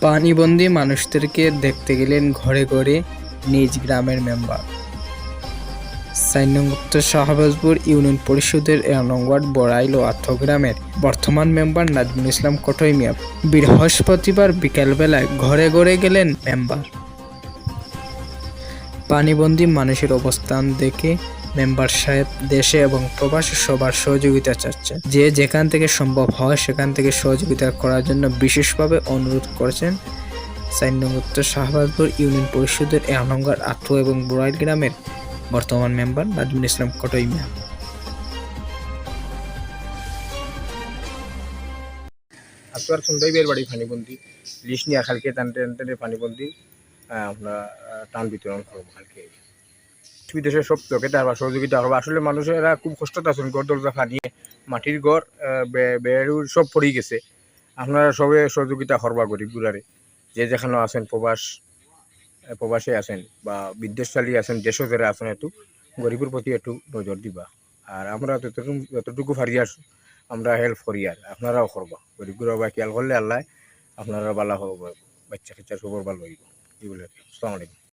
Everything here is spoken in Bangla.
পানিবন্দী মানুষদেরকে দেখতে গেলেন ঘরে ঘরে নিজ গ্রামের মেম্বার। সাইনগুপ্ত শাহবাজপুর ইউনিয়ন পরিষদের নং বড়াইল ও আত্মগ্রামের বর্তমান মেম্বার নাজমুল ইসলাম কটই মিয়া বৃহস্পতিবার বিকালবেলায় ঘরে ঘরে গেলেন মেম্বার। পানিবন্দী মানুষের অবস্থান দেখে মেম্বার সাহেব দেশে এবং প্রবাসী সবার সহযোগিতা চাচ্ছেন যে যেখান থেকে সম্ভব হয় সেখান থেকে সহযোগিতা করার জন্য বিশেষভাবে অনুরোধ করেছেন সাইনগুপ্ত শাহবাজপুর ইউনিয়ন পরিষদের এনঙ্গার আত্ম এবং বুড়াইল গ্রামের বর্তমান মেম্বার নাজমুল ইসলাম কটই মিয়া আপনার সুন্দরীবের বাড়ি পানিবন্দি লিস্ট নিয়ে কালকে টানতে টানতে পানিবন্দি আমরা টান বিতরণ করব কালকে বিদেশের সব লোকে তার সহযোগিতা করব। আসলে মানুষেরা খুব কষ্টত আছেন, ঘর, দরজা ফানিয়ে মাটির ঘর বেড়ু সব পড়ে গেছে। আপনারা সবে সহযোগিতা করবা গরিব গুলারে যে যেখানে আছেন, প্রবাস প্রবাসে আছেন বা বিদেশ চালিয়ে আছেন দেশও যারা আছেন একটু, গরিবের প্রতি একটু নজর দিবা। আর আমরা যতটুকু যতটুকু আর আমরা হেল্প করি আর, আপনারাও করবা। গরিবগুলো বা খেয়াল করলে আল্লাহ আপনারা ভালো হব বাচ্চা কাচ্চা সবর ভালো হইব। এগুলো আসসালামু আলাইকুম।